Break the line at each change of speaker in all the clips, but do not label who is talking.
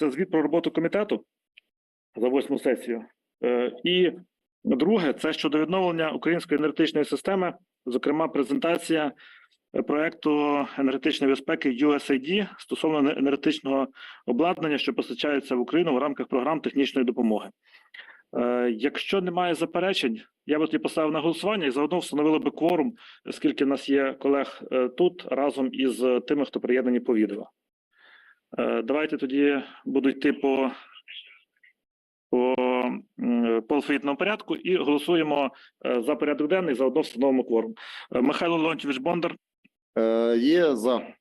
це звіт про роботу комітету за восьму сесію. Е, І друге, це щодо відновлення української енергетичної системи, зокрема, презентація е, проекту енергетичної безпеки USAID стосовно енергетичного обладнання, що постачається в Україну в рамках програм технічної допомоги. Е, Якщо немає заперечень, я би тоді поставив на голосування і заодно встановили би кворум, оскільки в нас є колег тут разом із тими, хто приєднані по відео. Е, Давайте тоді буду йти по, по, по алфавітному порядку і голосуємо е, за порядок денний, заодно встановимо кворум. Е, Михайло Леонтьович Бондар,
Е, Є за.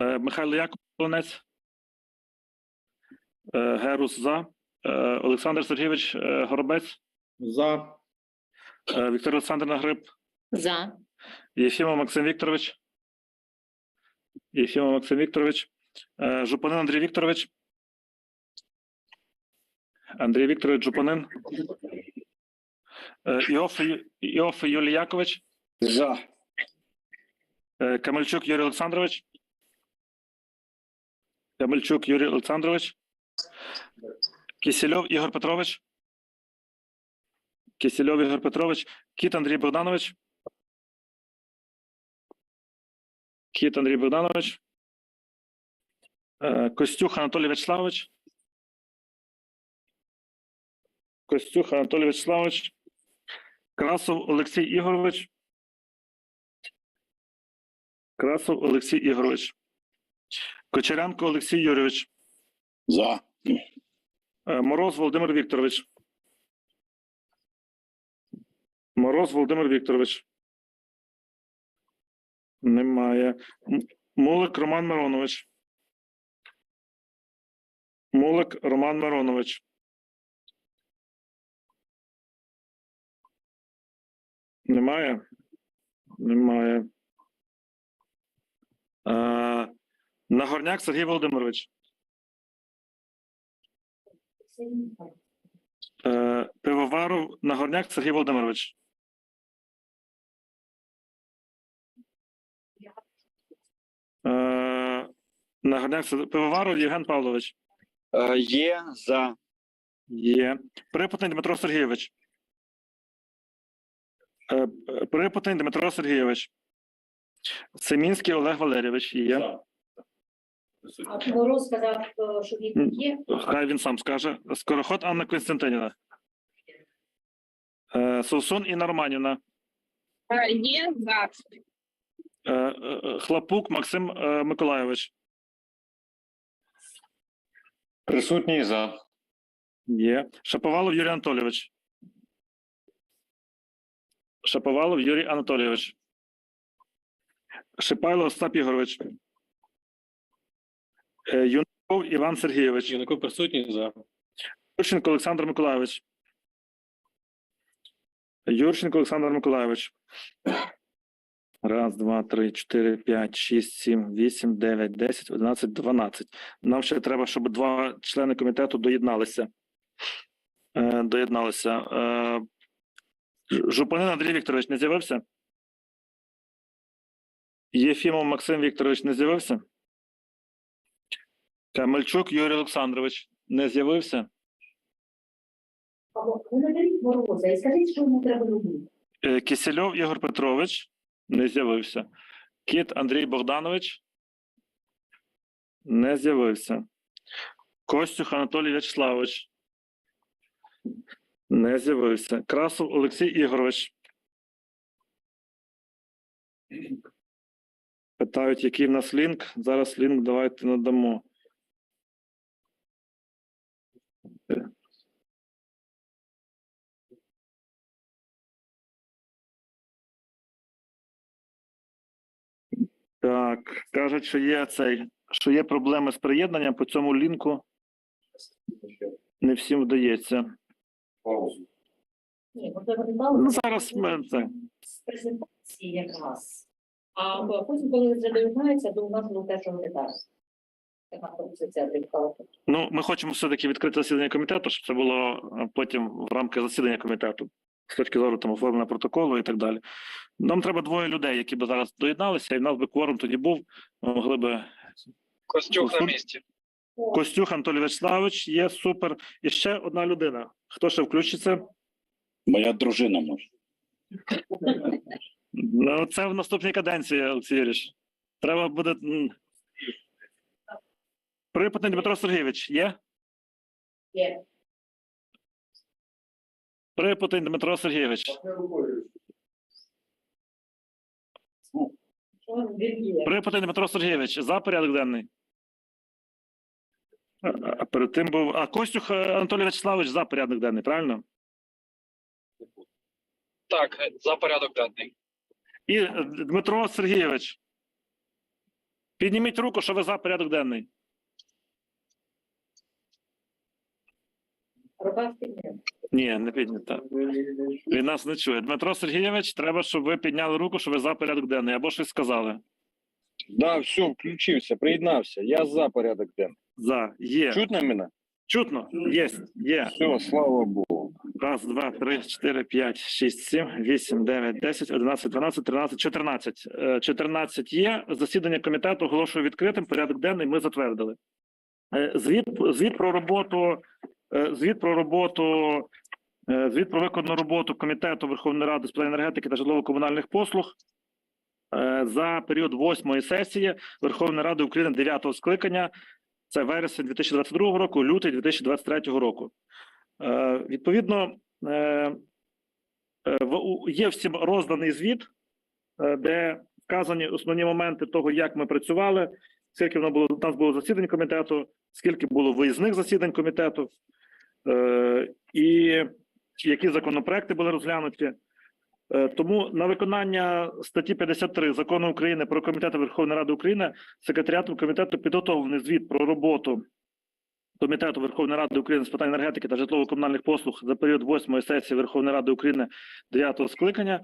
Михайло Яковлевець, е, Герус за, Олександр Сергійович Горобець,
За.
Віктор Олександр Гриб,
За.
Єфімов Максим Вікторович. Єфімов Максим Вікторович. Е, Жупанин Андрій Вікторович. Андрій Вікторович Жупанин. Е, Іофи, Юлій Якович.
За.
Е, Камельчук Юрій Олександрович. Камельчук Юрій Олександрович. Кисельов Ігор Петрович. Кисельов Ігор Петрович. Кіт Андрій Богданович. Кіт Андрій Богданович. Е, Костюх Анатолій Вячеславович. Костюх Анатолій Вячеславович. Красов Олексій Ігорович. Красов Олексій Ігорович. Кочеренко Олексій Юрійович.
За.
Е, Мороз Володимир Вікторович. Мороз Володимир Вікторович. Немає. Мулик Роман Миронович. Мулик Роман Миронович. Немає? Немає. Е, Нагорняк Сергій Володимирович. Е, Пивоваров Нагорняк Сергій Володимирович. Е, Нагорняк Пивоваров Євген Павлович.
Е, Є за.
Є. Припутний Дмитро Сергійович. Е, Припутний Дмитро Сергійович. Семінський Олег Валерійович. Є.
А Мороз сказав, е, що він є.
Хай він сам скаже. Скороход Анна Константинівна. Совсун Інна Романівна.
Є за.
Хлопук Максим Миколайович.
Присутній за.
Є. Шаповалов Юрій Анатолійович. Шаповалов Юрій Анатолійович. Шипайло Остап Ігорович. Е, Юнаков Іван Сергійович.
Юнако присутній за.
Юрченко Олександр Миколайович. Юрченко Олександр Миколайович. Раз, два, три, чотири, п'ять, шість, сім, вісім, дев'ять, десять, одинадцять, дванадцять. Нам ще треба, щоб два члени комітету доєдналися. Е, доєдналися. Е, Жупанин Андрій Вікторович не з'явився? Єфімов Максим Вікторович не з'явився? Камельчук Юрій Олександрович не з'явився?
Або ви наберіть Мороза і скажіть, що йому треба робити.
Е, Кисельов Ігор Петрович не з'явився. Кіт Андрій Богданович не з'явився. Костюх Анатолій Вячеславович не з'явився. Красов Олексій Ігорович. Питають, який в нас лінк. Зараз лінк давайте надамо. Так, кажуть, що є цей, що є проблеми з приєднанням по цьому лінку. Не всім вдається. Ну, зараз ми це.
з презентації якраз. А потім, коли вже доєднається, то у нас буде те, що ми зараз. Така пропозиція диктату.
Ну, ми хочемо все-таки відкрити засідання комітету, щоб це було е, потім в рамках засідання комітету, з точки зору там оформлення протоколу і так далі. Нам треба двоє людей, які б зараз доєдналися, і в нас би кворум тоді був. Ми могли би
Костюк
на
місці.
Костюх Анатолій Вячеславович є супер. І ще одна людина. Хто ще включиться?
Моя дружина може.
Ну, це в наступній каденції, Олексій Юрійович. Треба буде. м. Припутний Дмитро Сергійович є?
Є.
Припутний Дмитро Сергійович. Припутний Дмитро Сергійович. За порядок денний. А, перед тим був. А Костюх Анатолій Вячеславович за порядок денний, правильно?
Так, за порядок денний.
І Дмитро Сергійович. Підніміть руку, що ви за порядок денний.
Рука.
Ні, не піднята. Він нас не чує. Дмитро Сергійович, треба, щоб ви підняли руку, що ви за порядок денний, або щось сказали.
Да, все, включився, приєднався. Я за порядок денний.
За. Є.
Чутно мене?
Чутно? Є. Є.
Все, слава Богу.
Раз, два, три, чотири, п'ять, шість, сім, вісім, дев'ять, десять, одинадцять, дванадцять, тринадцять, чотирнадцять. Е, Чотирнадцять є. Засідання комітету оголошую відкритим. Порядок денний ми затвердили. Е, Звіт, звіт про роботу, звіт про роботу, е, звіт про виконану роботу комітету Верховної Ради з питань енергетики та житлово-комунальних послуг е, за період восьмої сесії Верховної Ради України дев'ятого скликання. Це вересень 2022 року, лютий 2023 року. Е, Відповідно, е, е, є всім розданий звіт, е, де вказані основні моменти того, як ми працювали, скільки воно було у нас було засідань комітету, скільки було виїзних засідань комітету, е, і які законопроекти були розглянуті. Е, Тому на виконання статті 53 закону України про комітети Верховної Ради України секретаріатом комітету підготовлений звіт про роботу Комітету Верховної Ради України з питань енергетики та житлово-комунальних послуг за період восьмої сесії Верховної Ради України 9 скликання.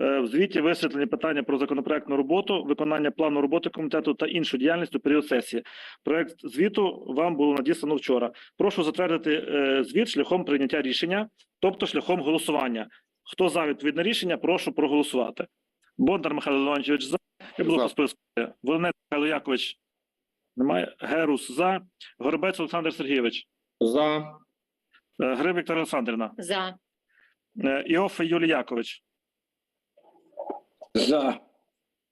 Е, В звіті висвітлені питання про законопроектну роботу, виконання плану роботи комітету та іншу діяльність у період сесії. Проект звіту вам було надіслано вчора. Прошу затвердити е, звіт шляхом прийняття рішення, тобто шляхом голосування. Хто за відповідне рішення, прошу проголосувати. Бондар Михайло Леонтьович за. Я буду по списку. Волонець Михайло Якович. Немає. Герус за. Горобець Олександр Сергійович.
За.
Е, Гриб Віктор Олександрівна.
За.
Е, Іоффе Юлій Якович.
За.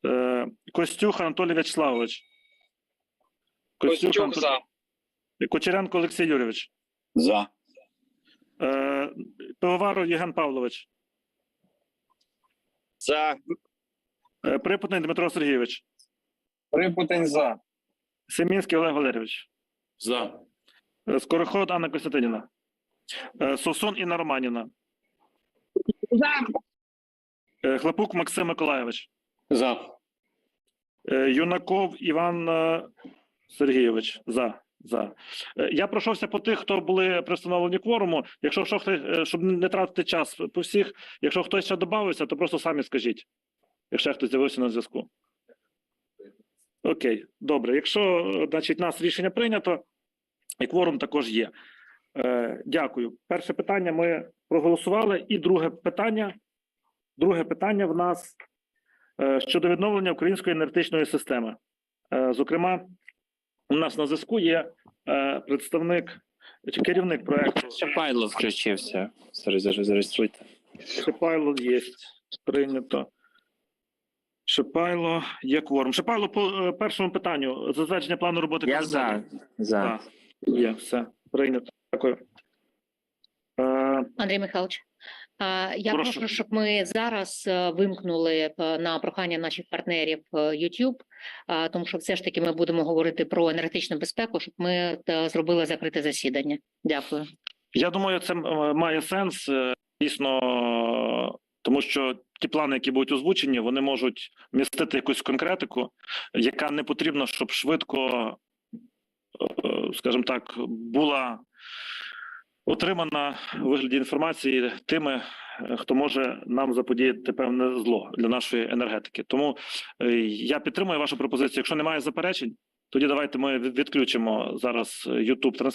Е, Костюх Анатолій Вячеславович.
Костюк
Анатолій-
за.
Кочеренко Олексій Юрійович.
За.
Е, Пивоваров Євген Павлович.
За.
Е, Припутний Дмитро Сергійович.
Припутень за.
Семінський Олег Валерійович.
За.
Е, Скороход Анна Костянтинівна. Е, Совсун Інна Романівна.
За.
Е, Хлопук Максим Миколайович.
За.
Е, Юнаков Іван е, Сергійович. За. За. Я пройшовся по тих, хто були при встановленні кворуму. Якщо що, хтось, щоб не тратити час по всіх, якщо хтось ще додався, то просто самі скажіть, якщо хтось з'явився на зв'язку. Окей, добре. Якщо, значить, нас рішення прийнято, і кворум також є. Е, дякую. Перше питання ми проголосували. І друге питання. Друге питання в нас е, щодо відновлення української енергетичної системи. Е, Зокрема, у нас на зв'язку є е, представник чи керівник проекту
Шапайло включився. Зареєструйте.
Шипайло є прийнято. Шипайло є кворум. Шипайло по першому питанню. Затвердження плану роботи
Я за. За.
Так, є, все, прийнято. Дякую.
Андрій Михайлович, я
Прошу.
прошу, щоб ми зараз е, вимкнули е, на прохання наших партнерів е, YouTube, тому що все ж таки ми будемо говорити про енергетичну безпеку, щоб ми е, зробили закрите засідання. Дякую.
Я думаю, це е, має сенс е, дійсно, тому що ті плани, які будуть озвучені, вони можуть містити якусь конкретику, яка не потрібна, щоб швидко, е, скажімо так, була отримана у вигляді інформації тими, е, хто може нам заподіяти певне зло для нашої енергетики. Тому е, я підтримую вашу пропозицію. Якщо немає заперечень, тоді давайте ми відключимо зараз YouTube трансляцію.